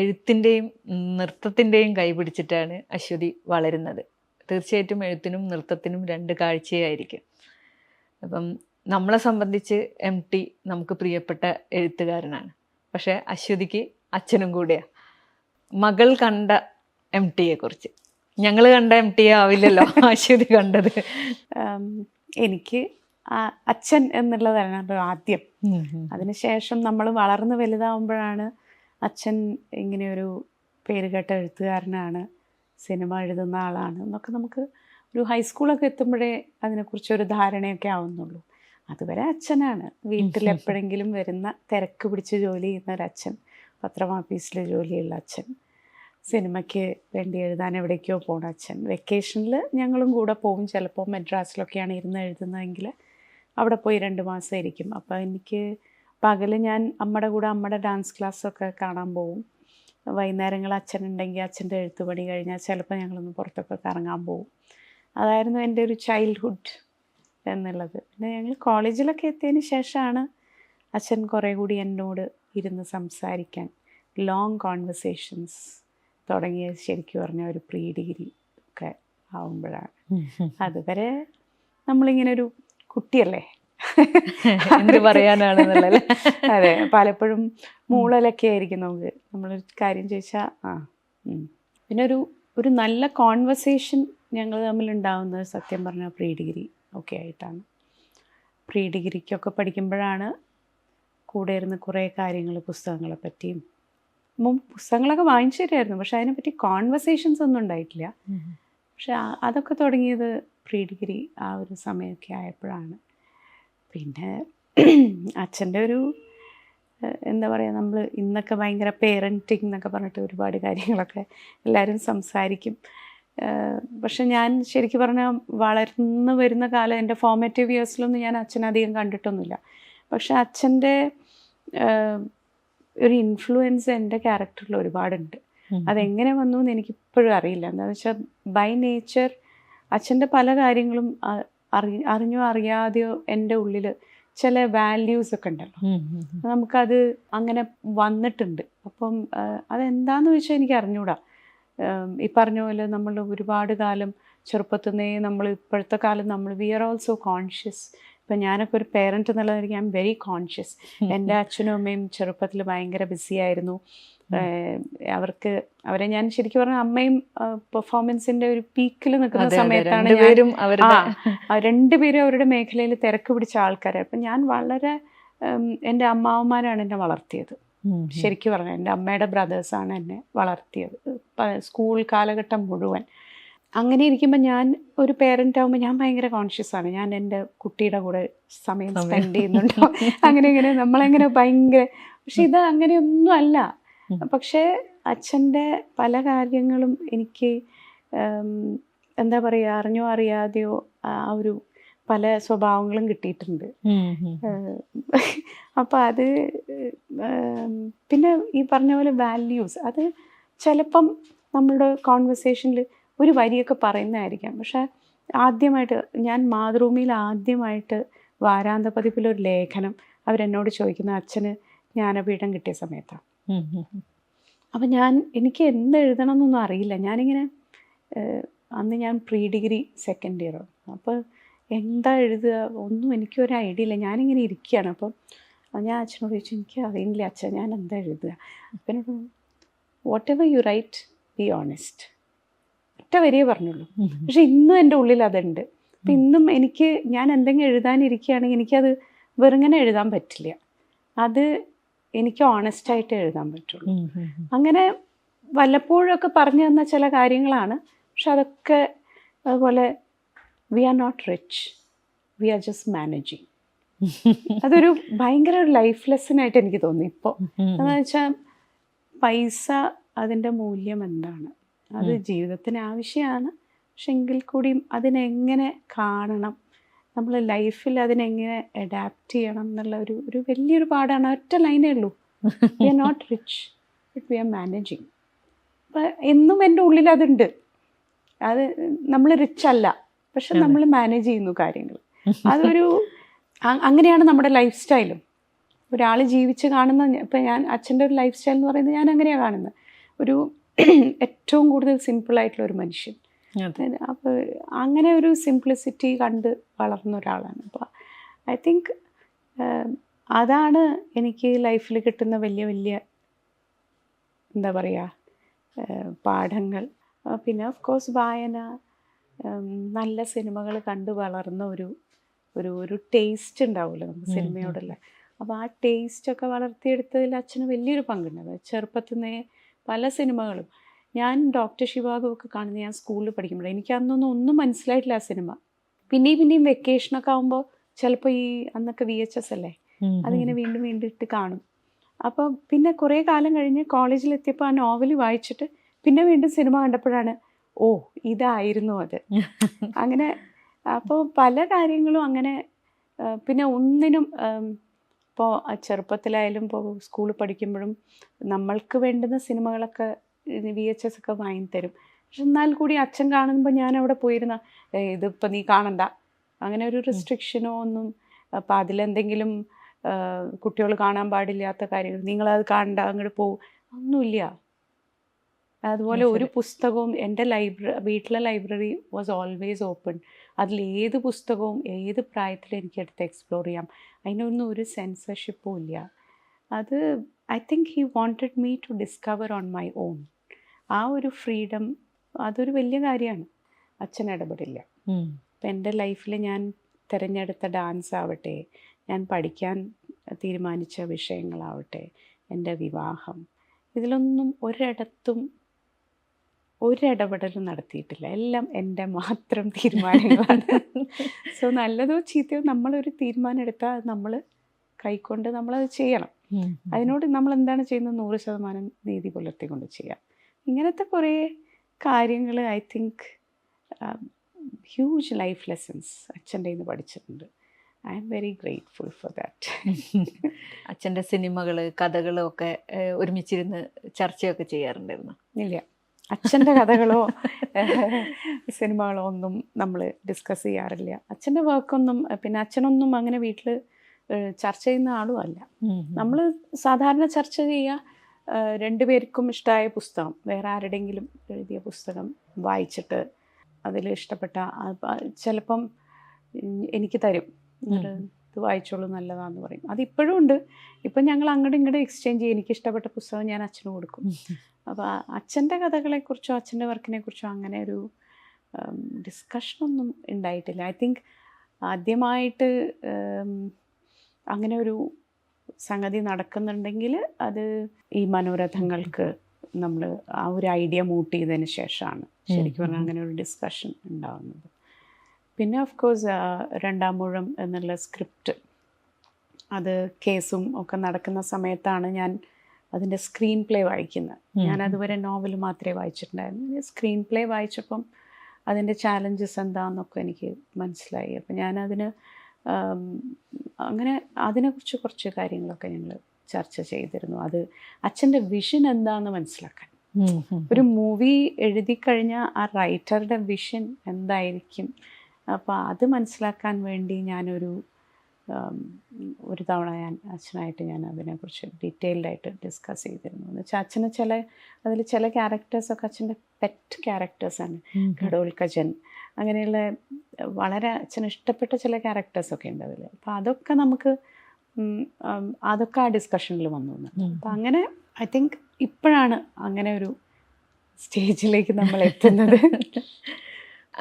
എഴുത്തിന്റെയും നൃത്തത്തിന്റെയും കൈപിടിച്ചിട്ടാണ് അശ്വതി വളരുന്നത്. തീർച്ചയായിട്ടും എഴുത്തിനും നൃത്തത്തിനും രണ്ട് കാഴ്ചയായിരിക്കും. അപ്പം നമ്മളെ സംബന്ധിച്ച് എം ടി നമുക്ക് പ്രിയപ്പെട്ട എഴുത്തുകാരനാണ്. പക്ഷേ അശ്വതിക്ക് അച്ഛനും കൂടെയാണ് മകൾ കണ്ട എം ടിയെ കുറിച്ച്. ഞങ്ങൾ കണ്ട എം ടി ആവില്ലല്ലോ അശ്വതി കണ്ടത്? എനിക്ക് അച്ഛൻ എന്നുള്ളതാണ് ആദ്യം. അതിനുശേഷം നമ്മൾ വളർന്ന് വലുതാവുമ്പോഴാണ് അച്ഛൻ ഇങ്ങനെയൊരു പേരുകേട്ട എഴുത്തുകാരനാണ് സിനിമ എഴുതുന്ന ആളാണ് എന്നൊക്കെ നമുക്ക് ഒരു ഹൈസ്കൂളൊക്കെ എത്തുമ്പോഴേ അതിനെക്കുറിച്ചൊരു ധാരണയൊക്കെ ആവുന്നുള്ളൂ. അതുവരെ അച്ഛനാണ്. വീട്ടിൽ എപ്പോഴെങ്കിലും വരുന്ന തിരക്ക് പിടിച്ച് ജോലി ചെയ്യുന്ന ഒരു അച്ഛൻ പത്രം ഓഫീസിൽ ജോലിയുള്ള അച്ഛൻ സിനിമയ്ക്ക് വേണ്ടി എഴുതാൻ എവിടേക്കോ പോണ അച്ഛൻ. വെക്കേഷനിൽ ഞങ്ങളും കൂടെ പോകും ചിലപ്പോൾ മെഡ്രാസിലൊക്കെയാണ് ഇരുന്ന് എഴുതുന്നതെങ്കിൽ അവിടെ പോയി രണ്ട് മാസം ഇരിക്കും. അപ്പോൾ എനിക്ക് പകൽ ഞാൻ അമ്മയുടെ കൂടെ അമ്മയുടെ ഡാൻസ് ക്ലാസ്സൊക്കെ കാണാൻ പോകും വൈകുന്നേരങ്ങൾ അച്ഛനുണ്ടെങ്കിൽ അച്ഛന്റെ എഴുത്തുപണി കഴിഞ്ഞാൽ ചിലപ്പോൾ ഞങ്ങളൊന്ന് പുറത്തൊക്കെ കറങ്ങാൻ പോകും അതായിരുന്നു എന്റെ ഒരു ചൈൽഡ്ഹുഡ് എന്നുള്ളത്. പിന്നെ ഞങ്ങൾ കോളേജിലൊക്കെ എത്തിയതിന് ശേഷമാണ് അച്ഛൻ കുറേ കൂടി എന്നോട് ഇരുന്ന് സംസാരിക്കാൻ. ലോങ് കോൺവെർസേഷൻസ് തുടങ്ങിയത് ശരിക്കും പറഞ്ഞാൽ ഒരു പ്രീ ഡിഗ്രി ഒക്കെ ആവുമ്പോഴാണ്. അതുവരെ നമ്മളിങ്ങനെ ഒരു കുട്ടിയല്ലേ? എന്ത് പറയാനാണെന്നുള്ളത് അതെ പലപ്പോഴും മൂളലൊക്കെ ആയിരിക്കും നമുക്ക്. നമ്മളൊരു കാര്യം ചോദിച്ചാൽ ആ പിന്നെ ഒരു ഒരു നല്ല കോൺവെർസേഷൻ ഞങ്ങൾ തമ്മിൽ ഉണ്ടാവുന്നത് സത്യം പറഞ്ഞാൽ പ്രീ ഡിഗ്രി ഒക്കെ ആയിട്ടാണ്. പ്രീ ഡിഗ്രിക്കൊക്കെ പഠിക്കുമ്പോഴാണ് കൂടെ ഇരുന്ന് കുറേ കാര്യങ്ങൾ പുസ്തകങ്ങളെ പറ്റിയും മുമ്പ് പുസ്തകങ്ങളൊക്കെ വാങ്ങിച്ചു തരുമായിരുന്നു. പക്ഷെ അതിനെപ്പറ്റി കോൺവെർസേഷൻസ് ഒന്നും ഉണ്ടായിട്ടില്ല. പക്ഷെ അതൊക്കെ തുടങ്ങിയത് പ്രീ ഡിഗ്രി ആ ഒരു സമയമൊക്കെ ആയപ്പോഴാണ്. പിന്നെ അച്ഛന്റെ ഒരു എന്താ പറയുക നമ്മൾ ഇന്നൊക്കെ ഭയങ്കര പേരന്റിങ് എന്നൊക്കെ പറഞ്ഞിട്ട് ഒരുപാട് കാര്യങ്ങളൊക്കെ എല്ലാവരും സംസാരിക്കും. പക്ഷെ ഞാൻ ശരിക്കും പറഞ്ഞാൽ വളർന്നു വരുന്ന കാലം എന്റെ ഫോമേറ്റീവ് ഇയേഴ്സിലൊന്നും ഞാൻ അച്ഛനെ അധികം കണ്ടിട്ടൊന്നുമില്ല. പക്ഷെ അച്ഛന്റെ ഒരു ഇൻഫ്ലുവൻസ് എന്റെ ക്യാരക്ടറിൽ ഒരുപാടുണ്ട്. അതെങ്ങനെ വന്നു എന്ന് എനിക്കിപ്പോഴും അറിയില്ല. എന്താണെന്ന് വെച്ചാൽ ബൈ നേച്ചർ അച്ഛന്റെ പല കാര്യങ്ങളും അറി അറിഞ്ഞോ അറിയാതെയോ എന്റെ ഉള്ളിൽ ചില വാല്യൂസ് ഒക്കെ ഉണ്ടല്ലോ. നമുക്കത് അങ്ങനെ വന്നിട്ടുണ്ട്. അപ്പം അതെന്താന്ന് വെച്ചാൽ എനിക്ക് അറിഞ്ഞൂടാ. ഈ പറഞ്ഞ പോലെ നമ്മൾ ഒരുപാട് കാലം ചെറുപ്പത്തിൽ നിന്നേ നമ്മൾ ഇപ്പോഴത്തെ കാലം നമ്മൾ വി ആർ ഓൾസോ കോൺഷ്യസ് ഇപ്പം ഞാനൊക്കെ ഒരു പേരന്റ് എന്നുള്ള ഐ എം വെരി കോൺഷ്യസ് എന്റെ അച്ഛനും അമ്മയും ചെറുപ്പത്തിൽ ഭയങ്കര ബിസി ആയിരുന്നു. അവർക്ക് അവരെ ഞാൻ ശരിക്കും പറഞ്ഞ അമ്മയും പെർഫോമൻസിന്റെ ഒരു പീക്കിൽ നിൽക്കുന്ന സമയത്താണ് രണ്ടുപേരും അവരുടെ മേഖലയിൽ തിരക്ക് പിടിച്ച ആൾക്കാരാണ് അപ്പം ഞാൻ വളരെ എന്റെ അമ്മാവന്മാരാണ് എന്നെ വളർത്തിയത്. ശരിക്കും പറഞ്ഞാൽ എന്റെ അമ്മയുടെ ബ്രദേഴ്സാണ് എന്നെ വളർത്തിയത്. സ്കൂൾ കാലഘട്ടം മുഴുവൻ. അങ്ങനെ ഇരിക്കുമ്പോൾ ഞാൻ ഒരു പേരന്റ് ആകുമ്പോൾ ഞാൻ ഭയങ്കര കോൺഷ്യസ് ആണ് ഞാൻ എന്റെ കുട്ടിയുടെ കൂടെ സമയം. സ്പെൻഡ് ചെയ്യുന്നുണ്ടോ അങ്ങനെ ഇങ്ങനെ നമ്മളെങ്ങനെ ഭയങ്കര പക്ഷെ ഇത് അങ്ങനെയൊന്നും അല്ല. പക്ഷേ അച്ഛന്റെ പല കാര്യങ്ങളും എനിക്ക് എന്താ പറയുക അറിഞ്ഞോ അറിയാതെയോ ആ ഒരു പല സ്വഭാവങ്ങളും കിട്ടിയിട്ടുണ്ട്. അപ്പോൾ അത് പിന്നെ ഈ പറഞ്ഞ പോലെ വാല്യൂസ് അത് ചിലപ്പം നമ്മളുടെ കോൺവെർസേഷനിൽ ഒരു വരിയൊക്കെ പറയുന്നതായിരിക്കാം. പക്ഷെ ആദ്യമായിട്ട് ഞാൻ മാതൃഭൂമിയിൽ ആദ്യമായിട്ട് വാരാന്ത പതിപ്പിലൊരു ലേഖനം അവരെന്നോട് ചോദിക്കുന്ന അച്ഛന് ജ്ഞാനപീഠം കിട്ടിയ സമയത്താണ്. അപ്പം ഞാൻ എനിക്ക് എന്ത് എഴുതണം എന്നൊന്നും അറിയില്ല. ഞാനിങ്ങനെ അന്ന് ഞാൻ പ്രീ ഡിഗ്രി സെക്കൻഡ് ഇയർ. അപ്പോൾ എന്താ എഴുതുക? ഒന്നും എനിക്കൊരു ഐഡിയ ഇല്ല. ഞാനിങ്ങനെ ഇരിക്കുകയാണ്. അപ്പം ഞാൻ അച്ഛനോട് ചോദിച്ചു എനിക്ക് അറിയില്ല അച്ഛൻ ഞാൻ എന്താ എഴുതുക? അപ്പം whatever you write be honest ഒറ്റ വരിയേ പറഞ്ഞുള്ളൂ. പക്ഷെ ഇന്നും എന്റെ ഉള്ളിൽ അതുണ്ട്. അപ്പം ഇന്നും എനിക്ക് ഞാൻ എന്തെങ്കിലും എഴുതാനിരിക്കുകയാണെങ്കിൽ എനിക്കത് വെറുങ്ങനെ എഴുതാൻ പറ്റില്ല. അത് എനിക്ക് ഓണസ്റ്റായിട്ട് എഴുതാൻ പറ്റുള്ളൂ. അങ്ങനെ വല്ലപ്പോഴൊക്കെ പറഞ്ഞു തന്ന ചില കാര്യങ്ങളാണ്. പക്ഷെ അതൊക്കെ അതുപോലെ we are not rich we are just managing അതൊരു ഭയങ്കര ഒരു ലൈഫ് ലെസൺ ആയിട്ട് എനിക്ക് തോന്നി ഇപ്പോൾ എന്താണെന്ന്. എന്ന് വെച്ചാൽ പൈസ അതിന്റെ മൂല്യം എന്താണ്? അത് ജീവിതത്തിന് ആവശ്യമാണ് പക്ഷെ എങ്കിൽ കൂടിയും അതിനെങ്ങനെ കാണണം? നമ്മൾ ലൈഫിൽ അതിനെങ്ങനെ അഡാപ്റ്റ് ചെയ്യണം എന്നുള്ള ഒരു ഒരു വലിയൊരു പാടാണ്. ഒറ്റ ലൈനേ ഉള്ളൂ. We are not rich but we are managing അപ്പം എന്നും എന്റെ ഉള്ളിൽ അതുണ്ട്. അത് നമ്മൾ റിച്ച് അല്ല. പക്ഷെ നമ്മൾ മാനേജ് ചെയ്യുന്നു കാര്യങ്ങൾ. അതൊരു അങ്ങനെയാണ് നമ്മുടെ ലൈഫ് സ്റ്റൈലും ഒരാൾ ജീവിച്ച് കാണുന്ന ഇപ്പം ഞാൻ അച്ഛന്റെ ഒരു ലൈഫ് സ്റ്റൈൽ എന്ന് പറയുന്നത് ഞാൻ അങ്ങനെയാണ് കാണുന്നത്. ഒരു ഏറ്റവും കൂടുതൽ സിമ്പിളായിട്ടുള്ള ഒരു മനുഷ്യൻ. അപ്പോൾ അങ്ങനെ ഒരു സിംപ്ലിസിറ്റി കണ്ട് വളർന്ന ഒരാളാണ്. അപ്പോൾ ഐ തിങ്ക് അതാണ് എനിക്ക് ലൈഫിൽ കിട്ടുന്ന വലിയ വലിയ എന്താ പറയുക പാഠങ്ങൾ. പിന്നെ ഓഫ് കോഴ്സ് വായന നല്ല സിനിമകൾ കണ്ട് വളർന്ന ഒരു ഒരു ഒരു ടേസ്റ്റ് ഉണ്ടാവുമല്ലോ നമുക്ക്. സിനിമയോടുള്ള. അപ്പോൾ ആ ടേസ്റ്റൊക്കെ വളർത്തിയെടുത്തതിൽ അച്ഛന് വലിയൊരു പങ്കുണ്ട്. അത് ചെറുപ്പത്തിൽ നിന്നേ പല സിനിമകളും. ഞാൻ ഡോക്ടർ ഒക്കെ കാണുന്നത് ഞാൻ സ്കൂളിൽ പഠിക്കുമ്പോൾ എനിക്ക് അന്നൊന്നും ഒന്നും മനസ്സിലായിട്ടില്ല ആ സിനിമ. പിന്നെയും പിന്നെയും വെക്കേഷനൊക്കെ ആകുമ്പോൾ ചിലപ്പോൾ ഈ അന്നൊക്കെ വി എച്ച് എസ് അല്ലേ? അതിങ്ങനെ വീണ്ടും വീണ്ടും ഇട്ട് കാണും. അപ്പോൾ പിന്നെ കുറേ കാലം കഴിഞ്ഞ് കോളേജിലെത്തിയപ്പോൾ ആ നോവൽ വായിച്ചിട്ട് പിന്നെ വീണ്ടും സിനിമ കണ്ടപ്പോഴാണ് ഓ ഇതായിരുന്നു അത്. അങ്ങനെ അപ്പോൾ പല കാര്യങ്ങളും അങ്ങനെ പിന്നെ ഒന്നിനും ഇപ്പോൾ ചെറുപ്പത്തിലായാലും ഇപ്പോൾ സ്കൂളിൽ പഠിക്കുമ്പോഴും നമ്മൾക്ക് വേണ്ടുന്ന സിനിമകളൊക്കെ വി എച്ച് എസ് ഒക്കെ വാങ്ങിത്തരും. പക്ഷെ എന്നാൽ കൂടി അച്ഛൻ കാണുമ്പോൾ ഞാൻ അവിടെ പോയിരുന്ന "ഏയ് ഇതിപ്പോൾ നീ കാണണ്ട. അങ്ങനെ ഒരു റെസ്ട്രിക്ഷനോ ഒന്നും അപ്പോൾ അതിലെന്തെങ്കിലും കുട്ടികൾ കാണാൻ പാടില്ലാത്ത കാര്യങ്ങൾ നിങ്ങളത് കാണണ്ട അങ്ങോട്ട് പോകും ഒന്നുമില്ല. അതുപോലെ ഒരു. പുസ്തകവും എന്റെ ലൈബ്രറി വീട്ടിലെ ലൈബ്രറി വാസ് ഓൾവേസ് ഓപ്പൺ അതിൽ ഏത് പുസ്തകവും ഏത് പ്രായത്തിൽ എനിക്ക് എടുത്ത് എക്സ്പ്ലോർ ചെയ്യാം. അതിനൊന്നും ഒരു സെൻസർഷിപ്പും ഇല്ല. അത് I think he wanted me to discover on my own ആ ഒരു ഫ്രീഡം അതൊരു വലിയ കാര്യമാണ്. അച്ഛൻ ഇടപെടില്ല. അപ്പം ഇപ്പം എന്റെ ലൈഫിൽ ഞാൻ തിരഞ്ഞെടുത്ത ഡാൻസ് ആവട്ടെ ഞാൻ പഠിക്കാൻ തീരുമാനിച്ച വിഷയങ്ങളാവട്ടെ എന്റെ വിവാഹം ഇതിലൊന്നും ഒരിടത്തും ഒരിടപെടലും നടത്തിയിട്ടില്ല. എല്ലാം എന്റെ മാത്രം തീരുമാനങ്ങളാണ്. സോ നല്ലതോ ചീത്തയോ നമ്മളൊരു തീരുമാനം എടുത്താൽ അത് നമ്മൾ കൈക്കൊണ്ട് നമ്മളത് ചെയ്യണം. അതിനോട് നമ്മൾ എന്താണ് ചെയ്യുന്നത്? നൂറ് ശതമാനം നീതി പുലർത്തിക്കൊണ്ട് ചെയ്യാം. ഇങ്ങനത്തെ കുറേ കാര്യങ്ങൾ I think huge life lessons അച്ഛന്റെ നിന്ന് പഠിച്ചിട്ടുണ്ട്. I am very grateful for that അച്ഛന്റെ സിനിമകൾ കഥകളും ഒക്കെ ഒരുമിച്ചിരുന്ന് ചർച്ചയൊക്കെ ചെയ്യാറുണ്ടായിരുന്നു? ഇല്ല. അച്ഛന്റെ കഥകളോ സിനിമകളോ ഒന്നും നമ്മൾ ഡിസ്കസ് ചെയ്യാറില്ല. അച്ഛന്റെ വർക്കൊന്നും പിന്നെ അച്ഛനൊന്നും അങ്ങനെ വീട്ടിൽ ചർച്ച ചെയ്യുന്ന ആളും അല്ല. നമ്മൾ സാധാരണ ചർച്ച ചെയ്യുക രണ്ടുപേർക്കും ഇഷ്ടമായ പുസ്തകം വേറെ ആരുടെങ്കിലും എഴുതിയ പുസ്തകം വായിച്ചിട്ട് അതിൽ ഇഷ്ടപ്പെട്ട ചിലപ്പം എനിക്ക് തരും. ഇത് വായിച്ചോളൂ നല്ലതാന്ന് പറയും. അതിപ്പോഴും ഉണ്ട്. ഇപ്പം ഞങ്ങൾ അങ്ങോട്ടും ഇങ്ങോട്ടും എക്സ്ചേഞ്ച് ചെയ്യും. എനിക്ക് ഇഷ്ടപ്പെട്ട പുസ്തകം ഞാൻ അച്ഛന് കൊടുക്കും. അപ്പോൾ അച്ഛന്റെ കഥകളെക്കുറിച്ചോ അച്ഛന്റെ വർക്കിനെ കുറിച്ചോ അങ്ങനെ ഒരു ഡിസ്കഷനൊന്നും ഉണ്ടായിട്ടില്ല. ഐ തിങ്ക് ആദ്യമായിട്ട് അങ്ങനെ ഒരു സംഗതി നടക്കുന്നുണ്ടെങ്കിൽ അത് ഈ മനോരഥങ്ങൾക്ക് നമ്മൾ ആ ഒരു ഐഡിയ മൂട്ട് ചെയ്തതിന് ശേഷമാണ്. ശരിക്കും പറഞ്ഞാൽ അങ്ങനെ ഒരു ഡിസ്കഷൻ ഉണ്ടാകുന്നത് പിന്നെ ഓഫ് കോഴ്സ് രണ്ടാമൂഴം എന്നുള്ള സ്ക്രിപ്റ്റ് അത് കേസും ഒക്കെ നടക്കുന്ന സമയത്താണ് ഞാൻ അതിന്റെ സ്ക്രീൻ പ്ലേ വായിക്കുന്നത് ഞാൻ അതുവരെ നോവൽ മാത്രമേ വായിച്ചിട്ടുണ്ടായിരുന്നു സ്ക്രീൻ പ്ലേ വായിച്ചപ്പം അതിന്റെ ചാലഞ്ചസ് എന്താണെന്നൊക്കെ എനിക്ക് മനസ്സിലായി. അപ്പം ഞാനതിന് അങ്ങനെ അതിനെക്കുറിച്ച് കുറച്ച് കാര്യങ്ങളൊക്കെ ഞങ്ങൾ ചർച്ച ചെയ്തിരുന്നു. അത് അച്ഛന്റെ വിഷൻ എന്താണെന്ന് മനസ്സിലാക്കാൻ. ഒരു മൂവി എഴുതി കഴിഞ്ഞാൽ ആ റൈറ്ററുടെ വിഷൻ എന്തായിരിക്കും? അപ്പോൾ അത് മനസ്സിലാക്കാൻ വേണ്ടി ഞാനൊരു ഒരു തവണ ഞാൻ അച്ഛനായിട്ട് ഞാൻ അതിനെക്കുറിച്ച് ഡീറ്റെയിൽഡായിട്ട് ഡിസ്കസ് ചെയ്തിരുന്നു. എന്ന് വെച്ചാൽ അച്ഛന് ചില അതിൽ ചില ക്യാരക്ടേഴ്സൊക്കെ അച്ഛന്റെ പെറ്റ് ക്യാരക്ടേഴ്സാണ് ഘടോൽക്കജൻ അങ്ങനെയുള്ള വളരെ അച്ഛന് ഇഷ്ടപ്പെട്ട ചില ക്യാരക്ടേഴ്സൊക്കെ ഉണ്ട് അതിൽ അപ്പോൾ അതൊക്കെ നമുക്ക് അതൊക്കെ ആ ഡിസ്കഷനിൽ വന്നു. അപ്പം അങ്ങനെ ഐ തിങ്ക് ഇപ്പോഴാണ് അങ്ങനെ ഒരു സ്റ്റേജിലേക്ക് നമ്മൾ എത്തുന്നത്.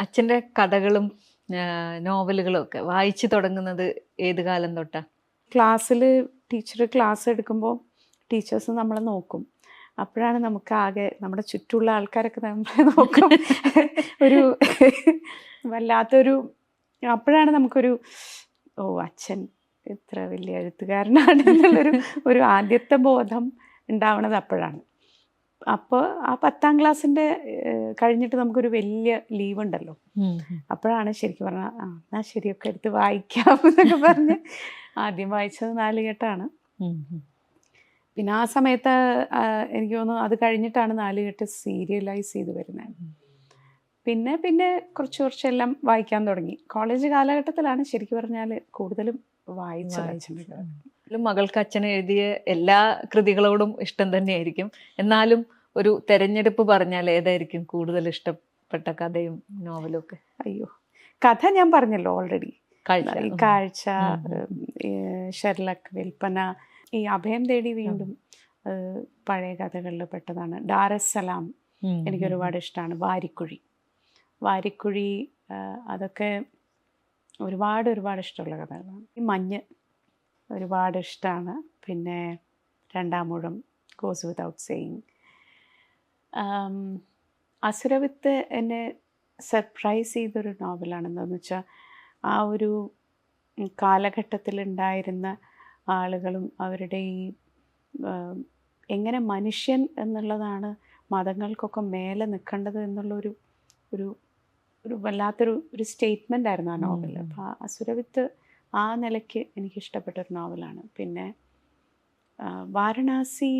അച്ഛന്റെ കഥകളും ആഹ്, നോവലുകളും വായിച്ചു തുടങ്ങുന്നത് ഏത് കാലം തൊട്ടാ? ക്ലാസ്സിൽ ടീച്ചർ ക്ലാസ് എടുക്കുമ്പോൾ ടീച്ചേഴ്സ് നമ്മളെ നോക്കും. അപ്പോഴാണ് നമുക്ക് ആകെ നമ്മുടെ ചുറ്റുമുള്ള ആൾക്കാരൊക്കെ നമ്മളെ നോക്കും. ഒരു വല്ലാത്തൊരു അപ്പോഴാണ് നമുക്കൊരു ഓ അച്ഛൻ ഇത്ര വലിയ എഴുത്തുകാരനാണ് എന്നുള്ളൊരു ഒരു ആദ്യത്തെ ബോധം ഉണ്ടാവണത് അപ്പോഴാണ്. അപ്പോൾ ആ പത്താം ക്ലാസ്സിന്റെ കഴിഞ്ഞിട്ട് നമുക്കൊരു വലിയ ലീവ് ഉണ്ടല്ലോ അപ്പോഴാണ് ശരിക്കും പറഞ്ഞാൽ ആ എന്നാ ശരിയൊക്കെ എടുത്ത് വായിക്കാം എന്നൊക്കെ പറഞ്ഞ് ആദ്യം വായിച്ചത് നാലുകെട്ടാണ് പിന്നെ ആ സമയത്ത് എനിക്ക് തോന്നുന്നു അത് കഴിഞ്ഞിട്ടാണ് നാലുകെട്ട് സീരിയലൈസ് ചെയ്ത് വരുന്നത്. പിന്നെ പിന്നെ കുറച്ച് കുറച്ചെല്ലാം വായിക്കാൻ തുടങ്ങി. കോളേജ് കാലഘട്ടത്തിലാണ് ശരിക്കും പറഞ്ഞാൽ കൂടുതലും വായിച്ചു അച്ഛന്റെ കഥ. മകൾക്ക് അച്ഛൻ എഴുതിയ എല്ലാ കൃതികളോടും ഇഷ്ടം തന്നെയായിരിക്കും. എന്നാലും ഒരു തെരഞ്ഞെടുപ്പ് പറഞ്ഞാൽ ഏതായിരിക്കും കൂടുതൽ ഇഷ്ടപ്പെട്ട കഥയും നോവലും ഒക്കെ? അയ്യോ കഥ ഞാൻ പറഞ്ഞല്ലോ ഓൾറെഡി കാഴ്ച. ഷെർലക് വിൽപ്പന ഈ അഭയം തേടി വീണ്ടും പഴയ കഥകളിൽ പെട്ടതാണ്. ഡാരസലാം എനിക്ക് ഒരുപാട് ഇഷ്ടമാണ് വാരിക്കുഴി. വാരിക്കുഴി അതൊക്കെ ഒരുപാട് ഒരുപാട് ഇഷ്ടമുള്ള കഥകളാണ്. ഈ മഞ്ഞ് ഒരുപാട് ഇഷ്ടമാണ് പിന്നെ Randamoozham goes without saying Asuravithu എന്നെ സർപ്രൈസ് ചെയ്തൊരു നോവലാണ് എന്താണെന്ന് വെച്ചാൽ ആ ഒരു കാലഘട്ടത്തിലുണ്ടായിരുന്ന ആളുകളും അവരുടെ ഈ എങ്ങനെ മനുഷ്യൻ എന്നുള്ളതാണ് മതങ്ങൾക്കൊക്കെ മേലെ നിൽക്കേണ്ടത് എന്നുള്ളൊരു ഒരു ഒരു വല്ലാത്തൊരു ഒരു സ്റ്റേറ്റ്മെന്റ് ആയിരുന്നു ആ നോവൽ. അപ്പോൾ ആ അസുരവിത്ത് ആ നിലയ്ക്ക് എനിക്ക് ഇഷ്ടപ്പെട്ട ഒരു നോവലാണ്. പിന്നെ വാരണാസി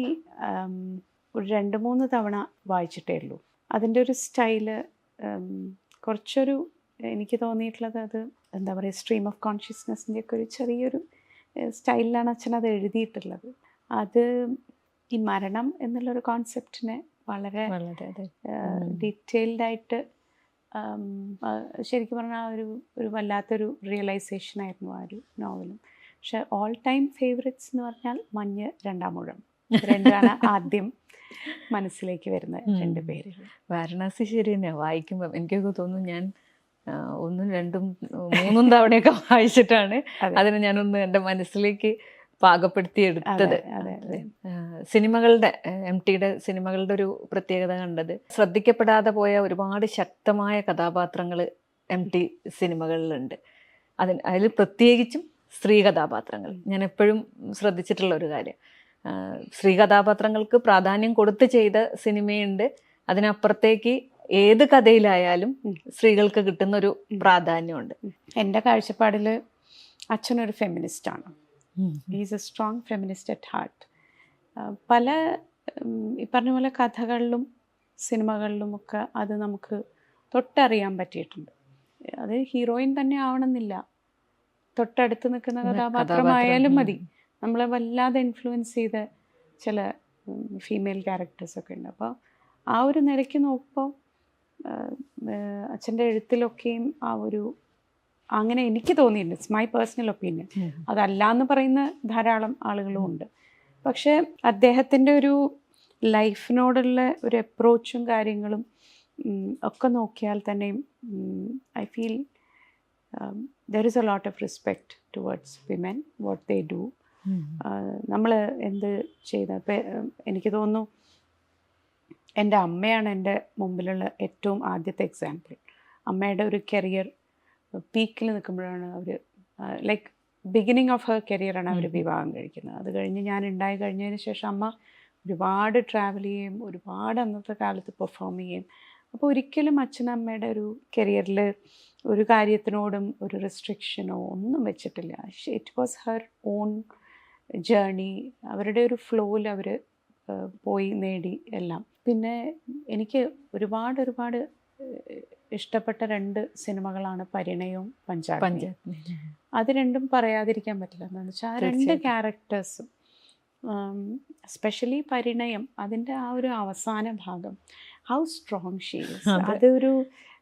ഒരു രണ്ട് മൂന്ന് തവണ വായിച്ചിട്ടേ ഉള്ളൂ. അതിന്റെ ഒരു സ്റ്റൈൽ കുറച്ചൊരു എനിക്ക് തോന്നിയിട്ടുള്ളത് അത് എന്താ പറയുക സ്ട്രീം ഓഫ് കോൺഷ്യസ്നെസ്സിന്റെ ഒക്കെ ഒരു ചെറിയൊരു സ്റ്റൈലിലാണ് അച്ഛൻ അത് എഴുതിയിട്ടുള്ളത്. അത് ഈ മരണം എന്നുള്ളൊരു കോൺസെപ്റ്റിനെ വളരെ വളരെ ശരിക്കും പറഞ്ഞാൽ ഒരു ഒരു വല്ലാത്തൊരു റിയലൈസേഷൻ ആയിരുന്നു ആ ഒരു നോവലും പക്ഷെ ഓൾ ടൈം ഫേവറേറ്റ്സ് എന്ന് പറഞ്ഞാൽ മഞ്ഞ് രണ്ടാം മുഴം. രണ്ടാണ് ആദ്യം മനസ്സിലേക്ക് വരുന്ന രണ്ട് പേര്. വാരണാസി ശരി തന്നെ വായിക്കുമ്പോൾ എനിക്കൊക്കെ തോന്നുന്നു ഞാൻ ഒന്നും രണ്ടും മൂന്നും തവണയൊക്കെ വായിച്ചിട്ടാണ്. അതിന് അതിനെ ഞാനൊന്ന് എന്റെ മനസ്സിലേക്ക് പാകപ്പെടുത്തി എടുത്തത് അതെ, അതെ, അതെ. ആ, സിനിമകളുടെ എം ടിയുടെ സിനിമകളുടെ ഒരു പ്രത്യേകത കണ്ടത്. ശ്രദ്ധിക്കപ്പെടാതെ പോയ ഒരുപാട് ശക്തമായ കഥാപാത്രങ്ങൾ എം ടി സിനിമകളിലുണ്ട്. അതിന് അതിൽ പ്രത്യേകിച്ചും സ്ത്രീ കഥാപാത്രങ്ങൾ. ഞാൻ എപ്പോഴും ശ്രദ്ധിച്ചിട്ടുള്ള ഒരു കാര്യം. സ്ത്രീ കഥാപാത്രങ്ങൾക്ക് പ്രാധാന്യം കൊടുത്ത് ചെയ്ത സിനിമയുണ്ട്. അതിനപ്പുറത്തേക്ക് ഏത് കഥയിലായാലും സ്ത്രീകൾക്ക് കിട്ടുന്ന ഒരു പ്രാധാന്യമുണ്ട്. എന്റെ കാഴ്ചപ്പാടിൽ അച്ഛനൊരു ഫെമിനിസ്റ്റാണ്. Is a strong feminist at heart പല ഈ പറഞ്ഞ പോലെ കഥകളിലും സിനിമകളിലും ഒക്കെ അത് നമുക്ക് തൊട്ടറിയാൻ പറ്റിയിട്ടുണ്ട്. അത് ഹീറോയിൻ തന്നെ ആവണമെന്നില്ല. തൊട്ടടുത്ത് നിൽക്കുന്ന കഥാപാത്രമായാലും മതി. നമ്മളെ വല്ലാതെ ഇൻഫ്ലുവൻസ് ചെയ്ത ചില ഫീമെയിൽ ക്യാരക്ടേഴ്സൊക്കെ ഉണ്ട്. അപ്പോൾ ആ ഒരു നിലയ്ക്ക് നോക്കുമ്പോൾ അച്ഛന്റെ എഴുത്തിലൊക്കെയും ആ ഒരു അങ്ങനെ എനിക്ക് തോന്നിയിട്ടുണ്ട്. ഇറ്റ്സ് മൈ പേഴ്സണൽ ഒപ്പീനിയൻ അതല്ല എന്ന് പറയുന്ന ധാരാളം ആളുകളും ഉണ്ട്. പക്ഷേ അദ്ദേഹത്തിന്റെ ഒരു ലൈഫിനോടുള്ള ഒരു അപ്രോച്ചും കാര്യങ്ങളും ഒക്കെ നോക്കിയാൽ തന്നെയും I feel there is a lot of respect towards women what they do നമ്മൾ എന്ത് ചെയ്ത ഇപ്പം എനിക്ക് തോന്നുന്നു എന്റെ അമ്മയാണ് എന്റെ മുമ്പിലുള്ള ഏറ്റവും ആദ്യത്തെ എക്സാമ്പിൾ അമ്മയുടെ ഒരു കരിയർ പീക്കിൽ നിൽക്കുമ്പോഴാണ് അവർ ലൈക്ക് ബിഗിനിങ് ഓഫ് ഹെർ കരിയറാണ് അവർ. വിവാഹം കഴിക്കുന്നത്. അത് കഴിഞ്ഞ് ഞാൻ ഉണ്ടായി കഴിഞ്ഞതിന് ശേഷം അമ്മ ഒരുപാട് ട്രാവൽ ചെയ്യും ഒരുപാട് അന്നത്തെ കാലത്ത് പെർഫോം ചെയ്യും. അപ്പോൾ ഒരിക്കലും അച്ഛനമ്മയുടെ ഒരു കരിയറിൽ ഒരു കാര്യത്തിനോടും ഒരു റെസ്ട്രിക്ഷനോ ഒന്നും വെച്ചിട്ടില്ല. It was her own journey അവരുടെ ഒരു ഫ്ലോയിൽ അവർ പോയി നേടി എല്ലാം. പിന്നെ എനിക്ക് ഒരുപാട് ഒരുപാട് ഇഷ്ടപ്പെട്ട രണ്ട് സിനിമകളാണ് പരിണയവും പഞ്ചാബ് അത് രണ്ടും പറയാതിരിക്കാൻ പറ്റില്ല. എന്താണെന്ന് വെച്ചാൽ ആ രണ്ട്. ക്യാരക്ടേഴ്സും സ്പെഷ്യലി പരിണയം അതിന്റെ ആ ഒരു അവസാന ഭാഗം ഹൗ സ്ട്രോങ് ഷീസ് അതെ. അതൊരു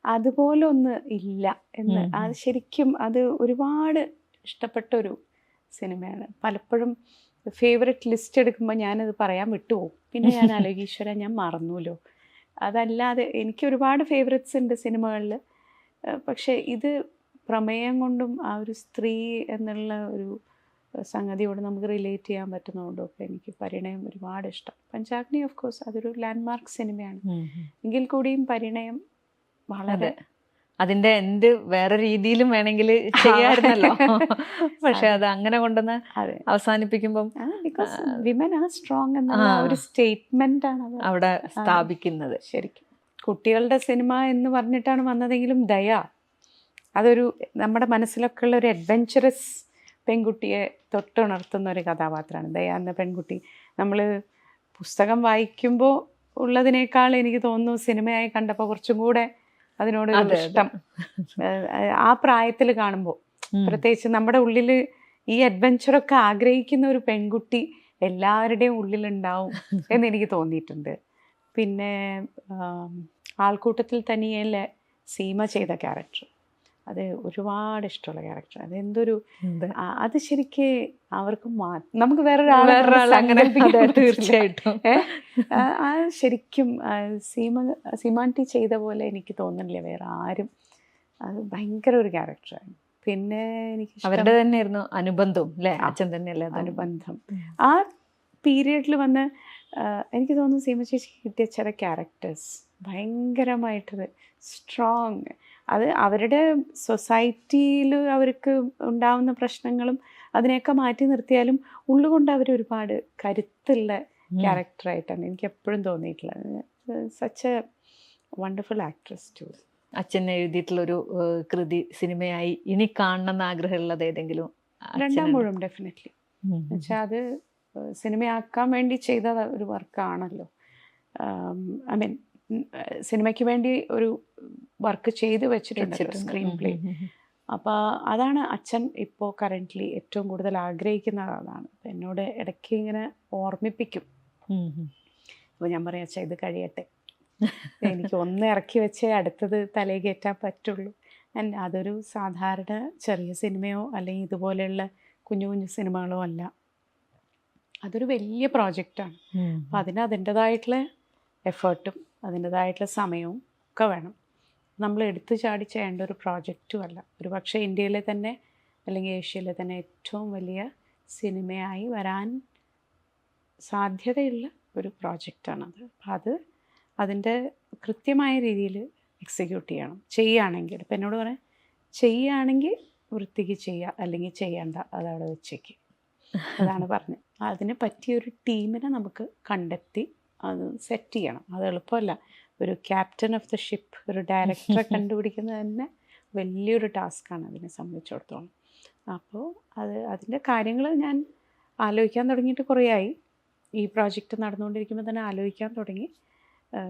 അതുപോലെ ഒന്ന് ഇല്ല എന്ന്. അത് ശരിക്കും അത് ഒരുപാട് ഇഷ്ടപ്പെട്ട ഒരു സിനിമയാണ്. പലപ്പോഴും ഫേവററ്റ് ലിസ്റ്റ് എടുക്കുമ്പോൾ ഞാനത് പറയാൻ വിട്ടുപോകും. പിന്നെ ഞാൻ ആലോചിക്കും ഈശ്വര ഞാൻ മറന്നുല്ലോ അതല്ലാതെ എനിക്ക് ഒരുപാട് ഫേവറേറ്റ്സ് ഉണ്ട് സിനിമകളിൽ പക്ഷേ ഇത് പ്രമേയം കൊണ്ടും ആ ഒരു സ്ത്രീ എന്നുള്ള ഒരു സംഗതിയോട് നമുക്ക് റിലേറ്റ് ചെയ്യാൻ പറ്റുന്നതുകൊണ്ടും ഒക്കെ എനിക്ക് പരിണയം ഒരുപാട് ഇഷ്ടം. പഞ്ചാഗ്നി ഓഫ് കോഴ്സ് അതൊരു ലാൻഡ്മാർക്ക് സിനിമയാണ് എങ്കിൽ കൂടിയും പരിണയം വളരെ അതിന്റെ എന്ത് വേറെ രീതിയിലും വേണമെങ്കിൽ ചെയ്യാമായിരുന്നല്ലോ. പക്ഷെ അത് അങ്ങനെ കൊണ്ടുവന്ന് അവസാനിപ്പിക്കുമ്പോൾ അവസാനിപ്പിക്കുമ്പം വിമൻ ആ സ്ട്രോങ് ഒരു സ്റ്റേറ്റ്മെന്റ് ആണ് അവിടെ സ്ഥാപിക്കുന്നത്. ശരിക്കും. കുട്ടികളുടെ സിനിമ എന്ന് പറഞ്ഞിട്ടാണ് വന്നതെങ്കിലും ദയ. അതൊരു നമ്മുടെ മനസ്സിലൊക്കെ ഉള്ള ഒരു അഡ്വഞ്ചറസ് പെൺകുട്ടിയെ തൊട്ടുണർത്തുന്ന ഒരു കഥാപാത്രമാണ്. ദയ എന്ന പെൺകുട്ടി. നമ്മൾ പുസ്തകം വായിക്കുമ്പോൾ ഉള്ളതിനേക്കാൾ എനിക്ക് തോന്നുന്നു സിനിമയായി കണ്ടപ്പോൾ കുറച്ചും കൂടെ അതിനോട്. ഇഷ്ടം. ആ പ്രായത്തിൽ കാണുമ്പോൾ പ്രത്യേകിച്ച് നമ്മുടെ ഉള്ളിൽ ഈ അഡ്വഞ്ചറൊക്കെ ആഗ്രഹിക്കുന്ന ഒരു പെൺകുട്ടി എല്ലാവരുടെയും ഉള്ളിലുണ്ടാവും എന്ന് എനിക്ക് തോന്നിയിട്ടുണ്ട്. പിന്നെ ആൾക്കൂട്ടത്തിൽ തനിയല്ലേ സീമ ചെയ്ത ക്യാരക്ടർ അത് ഒരുപാട് ഇഷ്ടമുള്ള ക്യാരക്ടർ അത് എന്തൊരു അത് ശരിക്ക് അവർക്ക് മാ- നമുക്ക് വേറൊരാളെ തീർച്ചയായിട്ടും? ആ, ശരിക്കും സീമ സീമാന്റി ചെയ്ത പോലെ എനിക്ക് തോന്നുന്നില്ല വേറെ ആരും. അത് ഭയങ്കര ഒരു ക്യാരക്ടറാണ് പിന്നെ എനിക്ക് അവരുടെ തന്നെയായിരുന്നു അനുബന്ധം അല്ലേ? അച്ഛൻ തന്നെയല്ലേ? അനുബന്ധം. ആ പീരിയഡിൽ വന്ന് എനിക്ക് തോന്നുന്നു സീമ ചേച്ചിക്ക് കിട്ടിയ ചില ക്യാരക്ടേഴ്സ് ഭയങ്കരമായിട്ടത് സ്ട്രോങ് അത് അവരുടെ സൊസൈറ്റിയിൽ അവർക്ക് ഉണ്ടാവുന്ന പ്രശ്നങ്ങളും അതിനെയൊക്കെ മാറ്റി നിർത്തിയാലും ഉള്ളുകൊണ്ട് അവർ ഒരുപാട് കരുത്തുള്ള. ക്യാരക്ടറായിട്ടാണ് എനിക്ക് എപ്പോഴും തോന്നിയിട്ടുള്ളത് such a wonderful actress to അച്ഛൻ എഴുതിയിട്ടുള്ളൊരു കൃതി സിനിമയായി ഇനി കാണണമെന്ന് ആഗ്രഹമുള്ളത് ഏതെങ്കിലും രണ്ടാം? മുഴുവൻ ഡെഫിനറ്റ്ലി ഉം. അത് സിനിമയാക്കാൻ വേണ്ടി ചെയ്ത ഒരു വർക്കാണല്ലോ ഐ മീൻ സിനിമയ്ക്ക് വേണ്ടി ഒരു വർക്ക് ചെയ്ത് വെച്ചിട്ടുണ്ട്. Screenplay. അപ്പോൾ അതാണ് അച്ഛൻ ഇപ്പോൾ കറന്റ്ലി ഏറ്റവും കൂടുതൽ ആഗ്രഹിക്കുന്ന അതാണ് എന്നോട് ഇടയ്ക്ക് ഇങ്ങനെ ഓർമ്മിപ്പിക്കും. അപ്പോൾ ഞാൻ പറയാം അച്ഛാ ഇത് കഴിയട്ടെ എനിക്ക് ഒന്ന് ഇറക്കി വെച്ചേ അടുത്തത് തലേ കയറ്റാൻ പറ്റുള്ളൂ ആൻഡ് അതൊരു സാധാരണ ചെറിയ സിനിമയോ അല്ലെങ്കിൽ ഇതുപോലെയുള്ള കുഞ്ഞു കുഞ്ഞു സിനിമകളോ അല്ല അതൊരു വലിയ പ്രോജക്റ്റാണ്. അപ്പം അതിന് അതിന്റെതായിട്ടുള്ള എഫേർട്ടും അതിന്റെതായിട്ടുള്ള സമയവും ഒക്കെ വേണം. നമ്മൾ എടുത്തു ചാടി ചെയ്യേണ്ട ഒരു പ്രോജക്റ്റും അല്ല ഒരു പക്ഷേ ഇന്ത്യയിലെ തന്നെ അല്ലെങ്കിൽ ഏഷ്യയിലെ തന്നെ ഏറ്റവും വലിയ സിനിമയായി വരാൻ സാധ്യതയുള്ള ഒരു പ്രോജക്റ്റാണത്. അപ്പം അത് അതിന്റെ കൃത്യമായ രീതിയിൽ എക്സിക്യൂട്ട് ചെയ്യണം. ചെയ്യുകയാണെങ്കിൽ ഇപ്പം എന്നോട് പറയാം ചെയ്യുകയാണെങ്കിൽ വൃത്തിക്ക് ചെയ്യുക അല്ലെങ്കിൽ ചെയ്യേണ്ട അതവിടെ വെച്ചേക്ക്. അതാണ് പറഞ്ഞത്. അതിന് പറ്റിയൊരു ടീമിനെ നമുക്ക് കണ്ടെത്തി അത് സെറ്റ് ചെയ്യണം. അത് എളുപ്പമല്ല. ഒരു ക്യാപ്റ്റൻ ഓഫ് ദ ഷിപ്പ് ഒരു ഡയറക്ടറെ കണ്ടുപിടിക്കുന്നത് തന്നെ വലിയൊരു ടാസ്ക്കാണ് അതിനെ സംബന്ധിച്ചിടത്തോളം. അപ്പോൾ അത് അതിന്റെ കാര്യങ്ങൾ ഞാൻ ആലോചിക്കാൻ തുടങ്ങിയിട്ട് കുറേയായി. ഈ പ്രോജക്റ്റ് നടന്നുകൊണ്ടിരിക്കുമ്പോൾ തന്നെ ആലോചിക്കാൻ തുടങ്ങി.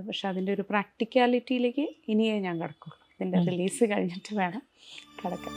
പക്ഷെ അതിന്റെ ഒരു പ്രാക്ടിക്കാലിറ്റിയിലേക്ക് ഇനിയേ ഞാൻ കിടക്കുള്ളൂ. ഇതിന്റെ റിലീസ് കഴിഞ്ഞിട്ട് വേണം കിടക്കാൻ.